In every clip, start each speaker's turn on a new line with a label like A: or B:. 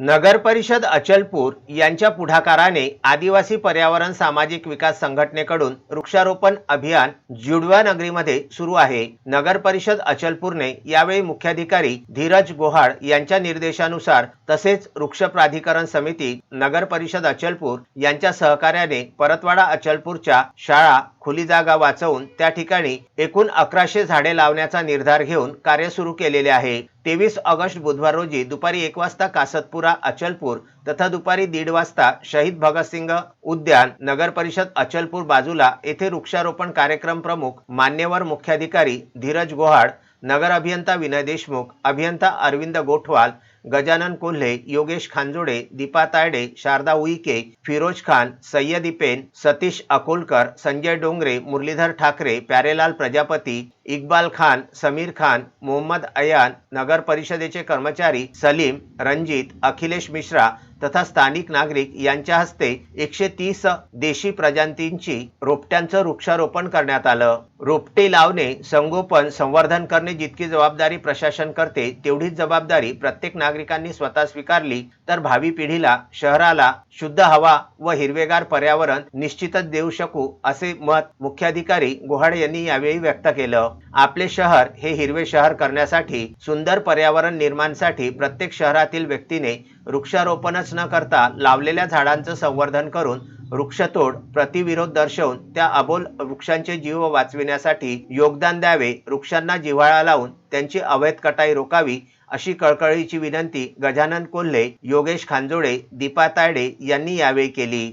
A: नगर परिषद अचलपूर यांच्या पुढाकाराने आदिवासी पर्यावरण सामाजिक विकास संघटनेकडून वृक्षारोपण अभियान जुडवा नगरीमध्ये सुरू आहे. नगर परिषद अचलपूरने यावेळी मुख्याधिकारी धीरज गोहाळ यांच्या निर्देशानुसार तसेच वृक्ष प्राधिकरण समिती नगर परिषद अचलपूर यांच्या सहकार्याने परतवाडा अचलपूरच्या शाळा खुली जागा वाचवून त्या ठिकाणी एकूण अकराशे झाडे लावण्याचा निर्धार घेऊन कार्य सुरू केलेले आहे. तेवीस ऑगस्ट बुधवार रोजी दुपारी एक वाजता कासतपुरा अचलपूर तथा दुपारी दीड वाजता शहीद भगतसिंग उद्यान नगर परिषद अचलपूर बाजूला येथे वृक्षारोपण कार्यक्रम प्रमुख मान्यवर मुख्याधिकारी धीरज गोहाड नगर अभियंता विनय देशमुख अभियंता अरविंद गोठवाल गजानन कोल्हे योगेश खांजोडे दीपा तायडे शारदा उईके फिरोज खान सय्यद इपेन सतीश अकोलकर संजय डोंगरे मुरलीधर ठाकरे प्यारेलाल प्रजापती इक्बाल खान समीर खान मोहम्मद अयान नगर परिषदेचे कर्मचारी सलीम रणजित अखिलेश मिश्रा तथा स्थानिक नागरिक यांच्या हस्ते एकशे तीस देशी प्रजातींची रोपट्यांचं वृक्षारोपण करण्यात आलं. रोपटे लावणे संगोपन संवर्धन करणे जितकी जबाबदारी प्रशासन करते तेवढीच जबाबदारी प्रत्येक नागरिकांनी स्वतः स्वीकारली तर भावी पिढीला शहराला शुद्ध हवा व हिरवेगार पर्यावरण निश्चितच देऊ शकू असे मत मुख्याधिकारी गुहाड यांनी यावेळी व्यक्त केलं. आपले शहर हे हिरवे शहर करण्यासाठी सुंदर पर्यावरण निर्माणसाठी प्रत्येक शहरातील व्यक्तीने वृक्षारोपणच न करता लावलेल्या झाडांचं संवर्धन करून वृक्षतोड प्रतिविरोध दर्शवून त्या अबोल वृक्षांचे जीव वाचविण्यासाठी योगदान द्यावे वृक्षांना जिव्हाळा लावून त्यांची अवैध कटाई रोखावी अशी कळकळीची विनंती गजानन कोल्हे योगेश खांजोडे दीपा तायडे यांनी यावेळी केली.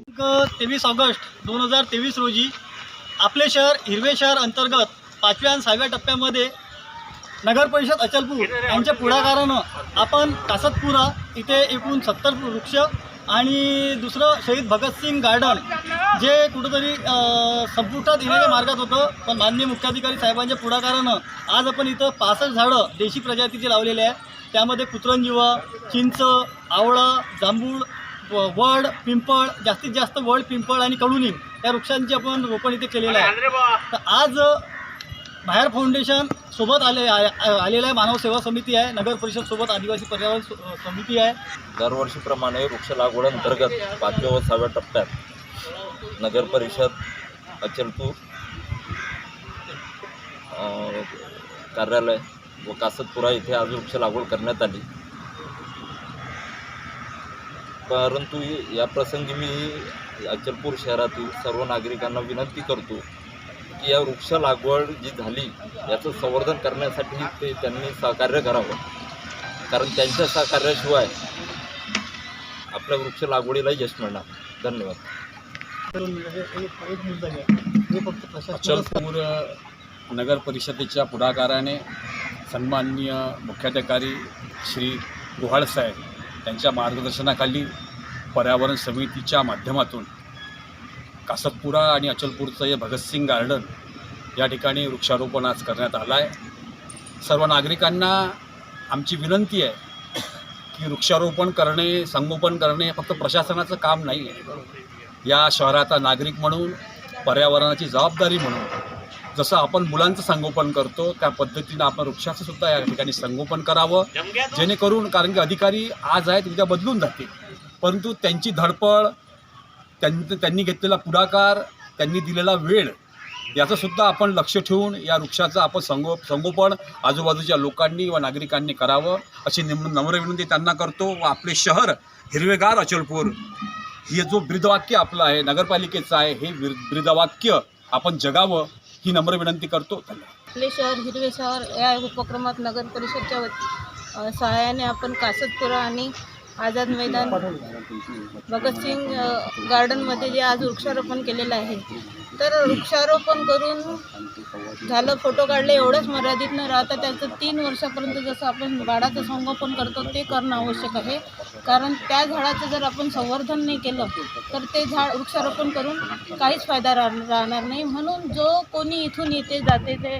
B: तेवीस ऑगस्ट दोन हजार तेवीस रोजी आपले शहर हिरवे शहर अंतर्गत पाचव्या आणि सहाव्या टप्प्यामध्ये नगर परिषद अचलपूर यांच्या पुढाकारानं आपण कासतपुरा इथे एकूण सत्तर वृक्ष आणि दुसरं शहीद भगतसिंग गार्डन जे कुठंतरी संपुष्टात येण्याच्या मार्गात होतं पण माननीय मुख्याधिकारी साहेबांच्या पुढाकारानं आज आपण इथं पासष्ट झाडं देशी प्रजातीची लावलेले आहे त्यामध्ये कुत्रंजीव चिंच आवळा जांभूळ व- वड पिंपळ जास्तीत जास्त वड पिंपळ आणि कडुनिंब या वृक्षांची आपण रोपण इथे केलेलं आहे. तर आज बाहेर फाउंडेशन सोबत आले आलेलं आहे मानव सेवा समिती आहे. नगर परिषद सोबत आदिवासी पर्यावरण समिती आहे.
C: दरवर्षीप्रमाणे वृक्ष लागवड अंतर्गत पाचव्या व सहाव्या टप्प्यात नगर परिषद अचलपूर कार्यालय व कासतपुरा इथे आज वृक्ष लागवड करण्यात आली. परंतु या प्रसंगी मी अचलपूर शहरातील सर्व नागरिकांना विनंती करतो की या वृक्ष लागवड जी झाली याचं संवर्धन करण्यासाठी ते त्यांनी सहकार्य करावं. कारण त्यांच्या सहकार्याशिवाय आपल्या वृक्ष लागवडीला यश मिळणार धन्यवाद.
D: अचलपूर नगर परिषदेच्या पुढाकाराने सन्माननीय मुख्याधिकारी श्री गुहाळ साहेब यांच्या मार्गदर्शनाखाली पर्यावरण समितीच्या माध्यमातून कासतपुरा आणि अचलपूरचं हे भगतसिंग गार्डन या ठिकाणी वृक्षारोपण आज करण्यात आलं आहे सर्व नागरिकांना आमची विनंती आहे की वृक्षारोपण करणे संगोपन करणे हे फक्त प्रशासनाचं काम नाही आहे या शहराचा नागरिक म्हणून पर्यावरणाची जबाबदारी म्हणून जसं आपण मुलांचं संगोपन करतो त्या पद्धतीनं आपण वृक्षाचं सुद्धा या ठिकाणी संगोपन करावं. जेणेकरून कारण की अधिकारी आज आहेत उद्या बदलून जातील. परंतु त्यांची धडपड त्यांनी त्यांनी घेतलेला पुढाकार त्यांनी दिलेला वेळ याचंसुद्धा आपण लक्ष ठेवून या वृक्षाचं आपण संगो संगोपन आजूबाजूच्या लोकांनी व नागरिकांनी करावं अशी निम नम्र विनंती त्यांना करतो व आपले शहर हिरवेगार अचलपूर हे जो ब्रीदवाक्य आपलं आहे नगरपालिकेचं आहे हे ब्री- ब्रीदवाक्य आपण जगावं ही नम्र विनंती करतो. धन्यवाद.
E: आपले शहर हिरवे शहर या उपक्रमात नगर परिषदच्या वती सहाय्याने आपण कासतपुरा आणि आझाद मैदान भगतसिंग गार्डनमध्ये जे आज वृक्षारोपण केलेलं आहे. तर वृक्षारोपण करून झालं फोटो काढले एवढंच मर्यादित न राहता त्याचं तीन वर्षापर्यंत जसं आपण बाळाचं संगोपन करतो ते करणं आवश्यक आहे. कारण त्या झाडाचं जर आपण संवर्धन नाही केलं तर ते झाड वृक्षारोपण करून काहीच फायदा राह राहणार नाही. म्हणून जो कोणी इथून येते जाते ते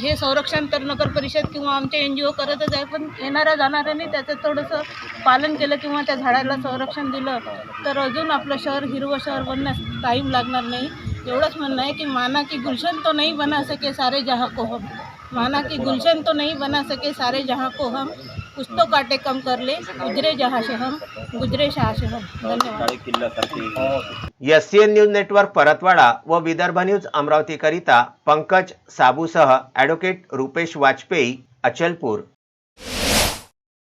E: हे संरक्षण तर नगर परिषद किंवा आमचे एन जी ओ करतच आहे पण येणाऱ्या जाणाऱ्यांनी त्याचं थोडंसं पालन केलं किंवा त्या झाडाला संरक्षण दिलं तर अजून आपलं शहर हिरवं शहर बनण्यास टाईम लागणार नाही. एवढंच म्हणणं आहे की माना की गुलशन तो नाही बना सके सारे जहा को हम. माना कि गुलशन तो नहीं बना सके सारे जहाँ को हम कुछ तो काटे कम कर ले गुजरे जहाँ से हम गुजरे शाह से हम। धन्यवाद।
A: S C N news network Paratwada व विदर्भ न्यूज अमरावतीकरिता पंकज साबूसह ॲडव्होकेट रुपेश वाजपेयी अचलपूर।